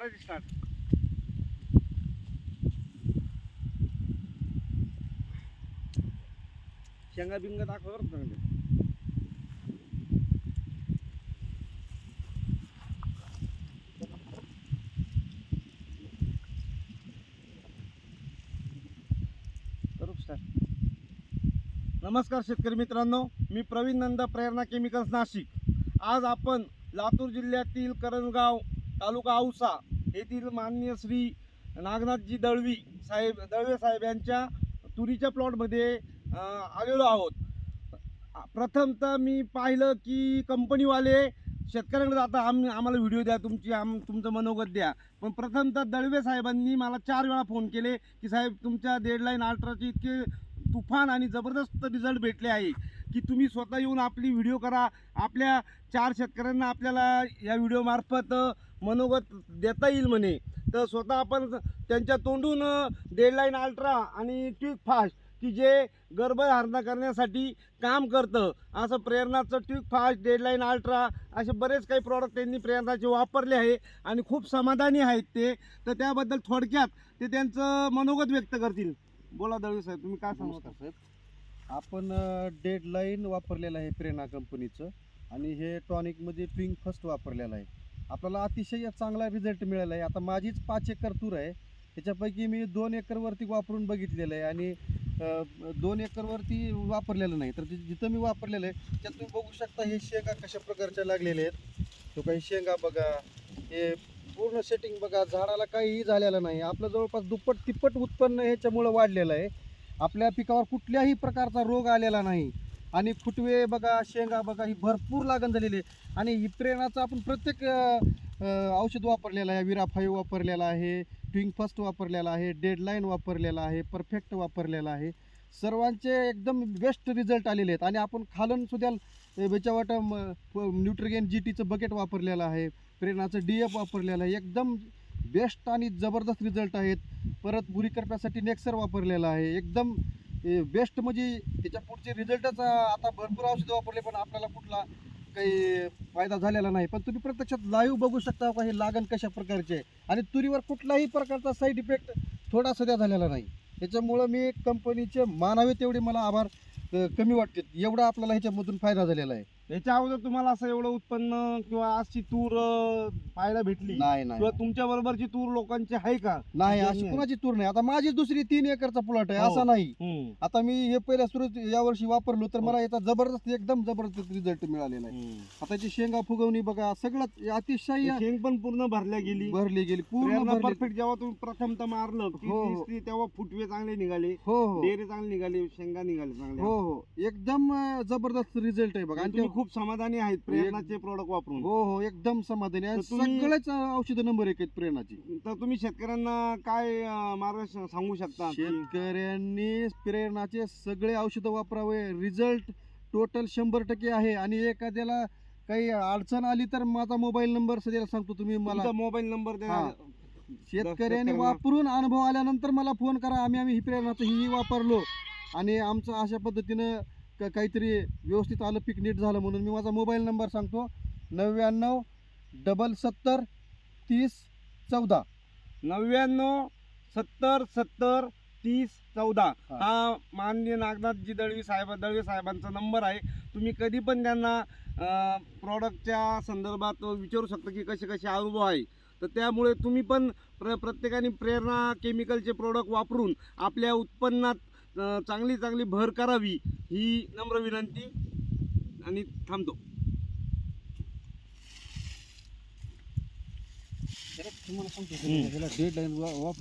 करायची स्टार्ट शेंगा बिंगा दाखव बरं चांगले. नमस्कार शेतकरी मित्रांनो मी प्रवीण नंदा प्रेरणा केमिकल्स नाशिक. आज आपण लातूर जिल्ह्यातील करंजगाव तालुका औसा येथील माननीय श्री नागनाथजी दळवी साहेब दळवे साहेब यांच्या तुरीच्या प्लॉटमध्ये आलेलो आहोत. प्रथमतः मी पाहिलं की कंपनीवाले शेतकऱ्यांकडे जाता आम आम्हाला व्हिडिओ द्या तुमची आम तुमचं मनोगत द्या. पण प्रथमतः दळवे साहेबांनी मला चार वेळा फोन केले की साहेब तुमच्या डेडलाईन अल्ट्राचे इतके तुफान आणि जबरदस्त रिझल्ट भेटले आहे. की तुम्ही स्वतः येऊन आपली व्हिडिओ करा. आपल्या चार शेतकऱ्यांना आपल्याला या व्हिडिओमार्फत मनोगत देता येईल म्हणे. तर स्वतः आपण त्यांच्या तोंडून डेडलाईन अल्ट्रा आणि ट्विक फास्ट की जे गर्भधारणा करण्यासाठी काम करतं असं प्रेरणाचं ट्विक फास्ट डेडलाईन अल्ट्रा असे बरेच काही प्रॉडक्ट त्यांनी प्रेरणाचे वापरले आहे आणि खूप समाधानी आहेत ते. तर त्याबद्दल थोडक्यात ते त्यांचं मनोगत व्यक्त करतील. बोला दळवी साहेब तुम्ही काय सांगता साहेब. आपण डेडलाईन वापरलेलं आहे प्रेरणा कंपनीचं आणि हे टॉनिकमध्ये पिंक फर्स्ट वापरलेलं आहे. आपल्याला अतिशय चांगला रिझल्ट मिळाला आहे. आता माझीच पाच एकर तूर आहे. त्याच्यापैकी मी दोन एकरवरती वापरून बघितलेलं आहे आणि दोन एकरवरती वापरलेलं नाही. तर जिथं मी वापरलेलं आहे त्यात तुम्ही बघू शकता हे शेंगा कशा प्रकारच्या लागलेल्या आहेत. तो काही शेंगा बघा हे पूर्ण सेटिंग बघा झाडाला काहीही झालेलं नाही. आपलं जवळपास दुप्पट तिप्पट उत्पन्न ह्याच्यामुळं वाढलेलं आहे. आपल्या पिकावर कुठल्याही प्रकारचा रोग आलेला नाही. आणि फुटवे बघा शेंगा बघा ही भरपूर लागण झालेली आहे. आणि ही प्रेरणाचं आपण प्रत्येक औषध वापरलेलं आहे. विरा फाईव्ह वापरलेला आहे ट्विंग फर्स्ट वापरलेला आहे डेडलाईन वापरलेला आहे परफेक्ट वापरलेला आहे. सर्वांचे एकदम बेस्ट रिझल्ट आलेले आहेत. आणि आपण खालून सुद्धा याच्यावाट न्यूट्रिगेन जी टीचं बकेट वापरलेलं आहे. प्रेरणाचं डी एफ वापरलेलं आहे. एकदम बेस्ट आणि जबरदस्त रिझल्ट आहेत. परत बुरी करण्यासाठी नेक्सर वापरलेला आहे. एकदम बेस्ट म्हणजे त्याच्या पुढचे रिझल्टच आता भरपूर औषधं वापरले पण आपल्याला कुठला काही फायदा झालेला नाही. पण तुम्ही प्रत्यक्षात लाईव्ह बघू शकता का हे लागण कशा प्रकारचे आहे. आणि तुरीवर कुठलाही प्रकारचा साईड इफेक्ट थोडा सध्या झालेला नाही. त्याच्यामुळं मी कंपनीचे मानावे तेवढे मला आभार कमी वाटते एवढा आपल्याला ह्याच्यामधून फायदा झालेला आहे. याच्या अगोदर तुम्हाला असं एवढं उत्पन्न किंवा आजची तूर अं, पाहायला भेटली नाही नाही किंवा तुमच्या बरोबरची तूर लोकांची आहे का नाही नाही अशी. कुणाची तूर नाही आता माझी दुसरी तीन एकरचा प्लॉट आहे हो. असा नाही हम्म. आता मी हे पहिल्या सुरू यावर्षी वापरलो तर हो. मला याचा जबरदस्त एकदम जबरदस्त रिझल्ट मिळालेला आहे हम्म. आता याची शेंगा फुगवणी बघा सगळं अतिशय ती शेंग पण पूर्ण भरल्या गेली भरली गेली पूर्ण भरली परफेक्ट जेव्हा तुम्ही प्रथमतः मारलं की हो, हो. तेव्हा फुटवे चांगले निघाले हो हो डेरे चांगले निघाले शेंगा निघाले चांगले हो हो एकदम अं, जबरदस्त रिझल्ट आहे बघा आणि आणि तुम्ही ते- खूप समाधानी आहेत प्रेरणाचे प्रोडक्ट वापरून. हो हो एकदम समाधानी आहे तर तुम्ही- सगळेच औषध नंबर एक आहेत प्रेरणाची. तर तुम्ही शेतकऱ्यांना काय अं, मार्गदर्शन सांगू शकता? की- शेतकऱ्यांनी प्रेरणाचे सगळे औषधं वापरावे. रिझल्ट टोटल शंभर टक्के आहे. आणि एखाद्याला काही अडचण आली तर माझा मोबाईल नंबर सध्याला सांगतो तुम्ही मला. तुमचा मोबाईल नंबर द्या. हा. शेतकऱ्यांनी शेतकऱ्यांना- वापरून अनुभव आल्यानंतर मला फोन करा. आम्ही आम्ही ही प्रेरणाचं ही वापरलो. आणि आमचं अशा पद्धतीनं क- काहीतरी व्यवस्थित आलं पीक नीट झालं म्हणून. मी माझा मोबाईल नंबर सांगतो. नव्याण्णव डबल सत्तर तीस चौदा. नव्याण्णव सत्तर सत्तर तीस चौदा. हा. माननीय नागनाथजी दळवी साहेब दळवे साहेबांचा नंबर आहे. तुम्ही कधी पण त्यांना प्रॉडक्टच्या संदर्भात विचारू शकता की कसे कसे अनुभव आहे. तर त्यामुळे तुम्ही पण प्र प्रत्येकाने प्रेरणा केमिकलचे प्रोडक्ट वापरून आपल्या उत्पन्नात चांगली चांगली भर करावी ही नम्र विनंती आणि थांबतो. तुम्हाला सांगतो